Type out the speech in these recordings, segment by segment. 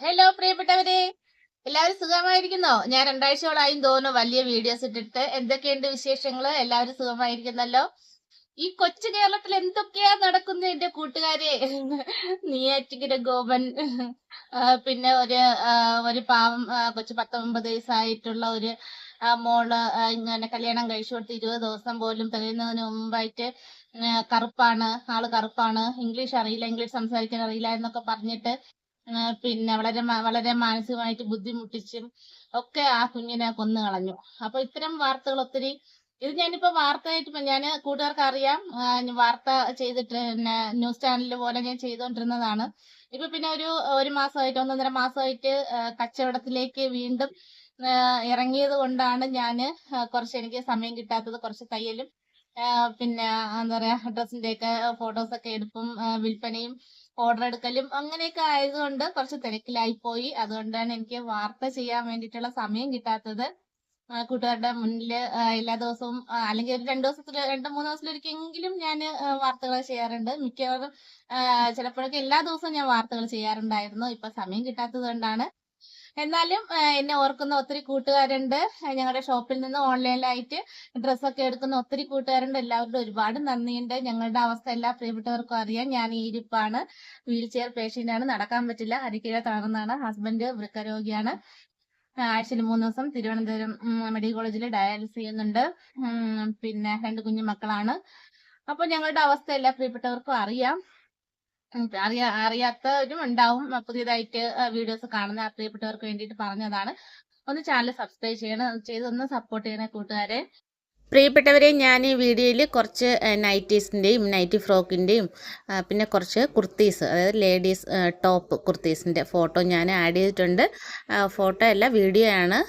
Hello പ്രിയപ്പെട്ടവരെ. എല്ലാവരും സുഖമായിരിക്കുന്നോ? ഞാൻ രണ്ടാഴ്ചയോളായും തോന്നുന്നു വലിയ വീഡിയോസ് ഇട്ടിട്ട്. എന്തൊക്കെയുണ്ട് വിശേഷങ്ങൾ? എല്ലാവരും സുഖമായിരിക്കുന്നല്ലോ? ഈ കൊച്ചു കേരളത്തിൽ എന്തൊക്കെയാ നടക്കുന്നത് എന്റെ കൂട്ടുകാരെ? നീയാറ്റിക്കര ഗോപൻ പിന്നെ ഒരു ഒരു പാവം കൊച്ചു പത്തൊമ്പത് വയസ്സായിട്ടുള്ള ഒരു മോൾ ഇങ്ങനെ കല്യാണം കഴിച്ചു കൊടുത്ത് ഇരുപത് ദിവസം പോലും തികയുന്നതിന് മുമ്പായിട്ട് കറുപ്പാണ്. ആൾ കറുപ്പാണ്. ഇംഗ്ലീഷ് അറിയില്ല. ഇംഗ്ലീഷ് സംസാരിക്കാൻ അറിയില്ല എന്നൊക്കെ പറഞ്ഞിട്ട് പിന്നെ വളരെ വളരെ മാനസികമായിട്ട് ബുദ്ധിമുട്ടിച്ചും ഒക്കെ ആ കുഞ്ഞിനെ കൊന്നു കളഞ്ഞു. അപ്പൊ ഇത്തരം വാർത്തകൾ ഒത്തിരി ഇത് ഞാനിപ്പോ വാർത്തയായിട്ട് ഞാൻ കൂട്ടുകാർക്ക് അറിയാം വാർത്ത ചെയ്തിട്ട് പിന്നെ ന്യൂസ് ചാനൽ പോലെ ഞാൻ ചെയ്തുകൊണ്ടിരുന്നതാണ് ഇപ്പൊ പിന്നെ ഒരു ഒരു മാസമായിട്ട് ഒന്നൊന്നര മാസമായിട്ട് കച്ചവടത്തിലേക്ക് വീണ്ടും ഇറങ്ങിയത് കൊണ്ടാണ് ഞാൻ കുറച്ച് എനിക്ക് സമയം കിട്ടാത്തത് കുറച്ച് തയ്യലും പിന്നെ എന്താ പറയാ ഡ്രസ്സിന്റെ ഒക്കെ ഫോട്ടോസ് ഒക്കെ എടുപ്പും വിൽപ്പനയും ഓർഡർ എടുക്കലും അങ്ങനെയൊക്കെ ആയതുകൊണ്ട് കുറച്ച് തിരക്കിലായി പോയി. അതുകൊണ്ടാണ് എനിക്ക് വാർത്ത ചെയ്യാൻ വേണ്ടിയിട്ടുള്ള സമയം കിട്ടാത്തത്. കൂട്ടുകാരുടെ മുന്നിൽ എല്ലാ ദിവസവും അല്ലെങ്കിൽ ഒരു രണ്ടു ദിവസത്തിൽ രണ്ട് മൂന്ന് ദിവസത്തിലൊരിക്കെങ്കിലും ഞാൻ വാർത്തകൾ ചെയ്യാറുണ്ട്. മിക്കവാറും ചിലപ്പോഴൊക്കെ എല്ലാ ദിവസവും ഞാൻ വാർത്തകൾ ചെയ്യാറുണ്ടായിരുന്നു. ഇപ്പൊ സമയം കിട്ടാത്തത് കൊണ്ടാണ്. എന്നാലും എന്നെ ഓർക്കുന്ന ഒത്തിരി കൂട്ടുകാരുണ്ട്. ഞങ്ങളുടെ ഷോപ്പിൽ നിന്ന് ഓൺലൈനിലായിട്ട് ഡ്രസ്സൊക്കെ എടുക്കുന്ന ഒത്തിരി കൂട്ടുകാരുണ്ട്. എല്ലാവരുടെ ഒരുപാട് നന്ദിയുണ്ട്. ഞങ്ങളുടെ അവസ്ഥ എല്ലാ പ്രിയപ്പെട്ടവർക്കും അറിയാം. ഞാൻ ഈ ഇരിപ്പാണ്. വീൽ ചെയർ പേഷ്യന്റ് ആണ് നടക്കാൻ പറ്റില്ല. അരിക്കിഴ തളർന്നാണ് ഹസ്ബൻഡ് വൃക്കരോഗിയാണ്. ആഴ്ചയിൽ മൂന്ന് ദിവസം തിരുവനന്തപുരം മെഡിക്കൽ കോളേജിൽ ഡയാലിസിസ് ചെയ്യുന്നുണ്ട്. പിന്നെ രണ്ട് കുഞ്ഞു മക്കളാണ്. അപ്പൊ ഞങ്ങളുടെ അവസ്ഥ എല്ലാ പ്രിയപ്പെട്ടവർക്കും അറിയാം. അറിയാ അറിയാത്തവരും ഉണ്ടാവും. പുതിയതായിട്ട് വീഡിയോസ് കാണുന്ന പ്രിയപ്പെട്ടവർക്ക് വേണ്ടിയിട്ട് പറഞ്ഞതാണ്. ഒന്ന് ചാനൽ സബ്സ്ക്രൈബ് ചെയ്യണം. ചെയ്ത് ഒന്ന് സപ്പോർട്ട് ചെയ്യണേ കൂട്ടുകാരെ. പ്രിയപ്പെട്ടവരെ ഞാൻ ഈ വീഡിയോയിൽ കുറച്ച് നൈറ്റീസിന്റെയും നൈറ്റി ഫ്രോക്കിന്റെയും പിന്നെ കുറച്ച് കുർത്തീസ് അതായത് ലേഡീസ് ടോപ്പ് കുർത്തീസിന്റെ ഫോട്ടോ ഞാൻ ആഡ് ചെയ്തിട്ടുണ്ട്. ഫോട്ടോ അല്ല വീഡിയോ ആണ്.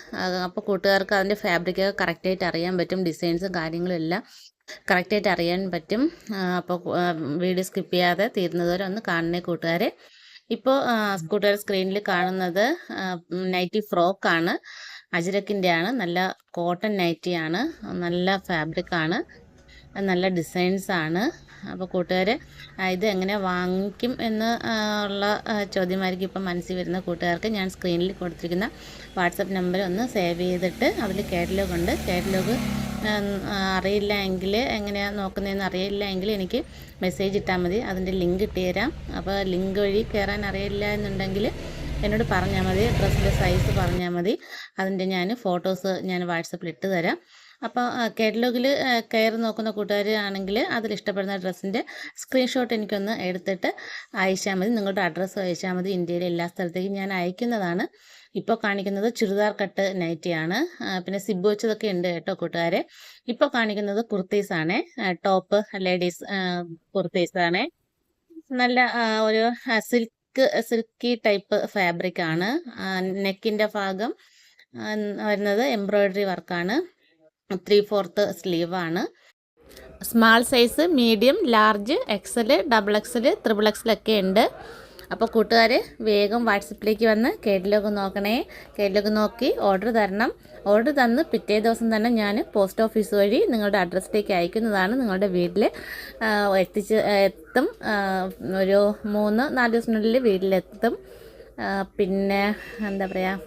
അപ്പോൾ കൂട്ടുകാർക്ക് അതിന്റെ ഫാബ്രിക്കൊക്കെ കറക്റ്റായിട്ട് അറിയാൻ പറ്റും ഡിസൈൻസും കാര്യങ്ങളും എല്ലാം. കറക്റ്റായിട്ട് അറിയാൻ പറ്റും. അപ്പോൾ വീഡിയോ സ്കിപ്പ് ചെയ്യാതെ തീരുന്നതുവരെ ഒന്ന് കാണണേ കൂട്ടുകാരെ. ഇപ്പോൾ കൂട്ടുകാർ സ്ക്രീനിൽ കാണുന്നത് നൈറ്റി ഫ്രോക്കാണ് അജിരക്കിന്റെ ആണ്. നല്ല കോട്ടൺ നൈറ്റി ആണ്. നല്ല ഫാബ്രിക്കാണ് നല്ല ഡിസൈൻസ് ആണ്. അപ്പോൾ കൂട്ടുകാർ ഇത് എങ്ങനെ വാങ്ങിക്കും എന്ന് ഉള്ള ചോദ്യമായിരിക്കും ഇപ്പം മനസ്സിൽ വരുന്ന കൂട്ടുകാർക്ക്. ഞാൻ സ്ക്രീനിൽ കൊടുത്തിരിക്കുന്ന വാട്സപ്പ് നമ്പർ ഒന്ന് സേവ് ചെയ്തിട്ട് അതിൽ കാറ്റലോഗ് ഉണ്ട്. കാറ്റലോഗ് അറിയില്ല എങ്കിൽ എങ്ങനെയാണ് നോക്കുന്നതെന്ന് അറിയില്ല എങ്കിൽ എനിക്ക് മെസ്സേജ് ഇട്ടാൽ മതി. അതിന്റെ ലിങ്ക് ഇട്ട് തരാം അപ്പോൾ ലിങ്ക് വഴി കയറാൻ അറിയില്ല എന്നുണ്ടെങ്കിൽ എന്നോട് പറഞ്ഞാൽ മതി. ഡ്രസ്സിന്റെ സൈസ് പറഞ്ഞാൽ മതി. അതിന്റെ ഞാൻ ഫോട്ടോസ് ഞാൻ വാട്സപ്പിൽ ഇട്ട് തരാം അപ്പോൾ കാറ്റലോഗിൽ കയറി നോക്കുന്ന കൂട്ടുകാർ ആണെങ്കിൽ അതിൽ ഇഷ്ടപ്പെടുന്ന ഡ്രസ്സിന്റെ സ്ക്രീൻഷോട്ട് എനിക്കൊന്ന് എടുത്തിട്ട് അയച്ചാൽ മതി. നിങ്ങളുടെ അഡ്രസ്സ് അയച്ചാൽ മതി. ഇന്ത്യയിലെ എല്ലാ സ്ഥലത്തേക്കും ഞാൻ അയക്കുന്നതാണ്. ഇപ്പോൾ കാണിക്കുന്നത് ചുരിദാർ കട്ട് നൈറ്റിയാണ്. പിന്നെ സിബ് വെച്ചതൊക്കെ ഉണ്ട് കേട്ടോ കൂട്ടുകാരെ. ഇപ്പോൾ കാണിക്കുന്നത് കുർത്തീസാണ്. Top ladies കുർത്തീസാണ്. നല്ല ഒരു സിൽക്ക് സിൽക്കി ടൈപ്പ് ഫാബ്രിക് ആണ്. നെക്കിന്റെ ഭാഗം വരുന്നത് എംബ്രോയ്ഡറി വർക്കാണ്. Three fourth സ്ലീവാണ് small size medium large XL double XL triple എക്സലൊക്കെ ഉണ്ട്. അപ്പോൾ കൂട്ടുകാർ വേഗം വാട്സപ്പിലേക്ക് വന്ന് കേറ്റലോഗ് നോക്കണേ. കേറ്റലോഗ് നോക്കി ഓർഡർ തരണം. ഓർഡർ തന്ന് പിറ്റേ ദിവസം തന്നെ ഞാൻ പോസ്റ്റ് ഓഫീസ് വഴി നിങ്ങളുടെ അഡ്രസ്സിലേക്ക് അയക്കുന്നതാണ് നിങ്ങളുടെ വീട്ടിൽ എത്തിച്ച് എത്തും. ഒരു മൂന്ന് നാല് ദിവസത്തിനുള്ളിൽ വീട്ടിലെത്തും. പിന്നെ എന്താ പറയുക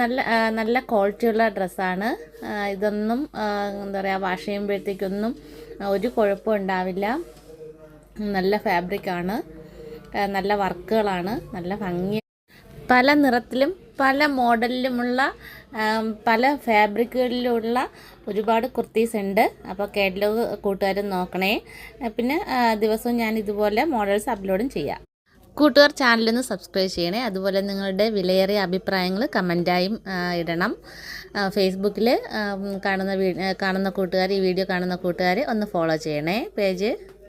നല്ല നല്ല ക്വാളിറ്റിയുള്ള ഡ്രസ്സാണ് ഇതൊന്നും എന്താ പറയുക വാഷ് ചെയ്യുമ്പോഴത്തേക്കൊന്നും ഒരു കുഴപ്പം ഉണ്ടാവില്ല. നല്ല ഫാബ്രിക്കാണ് നല്ല വർക്കുകളാണ്. നല്ല ഭംഗി. പല നിറത്തിലും പല മോഡലിലുമുള്ള പല ഫാബ്രിക്കുകളിലുള്ള ഒരുപാട് കുർത്തീസ് ഉണ്ട്. അപ്പോൾ കാറ്റലോഗ് കൂട്ടുകാരും നോക്കണേ. പിന്നെ ദിവസവും ഞാൻ ഇതുപോലെ മോഡൽസ് അപ്ലോഡും ചെയ്യാം. കൂട്ടുകാർ ചാനലൊന്ന് സബ്സ്ക്രൈബ് ചെയ്യണേ. അതുപോലെ നിങ്ങളുടെ വിലയേറിയ അഭിപ്രായങ്ങൾ കമന്റായും ഇടണം. ഫേസ്ബുക്കിൽ കാണുന്ന കാണുന്ന കൂട്ടുകാർ ഈ വീഡിയോ കാണുന്ന കൂട്ടുകാർ ഒന്ന് ഫോളോ ചെയ്യണേ. പേജ്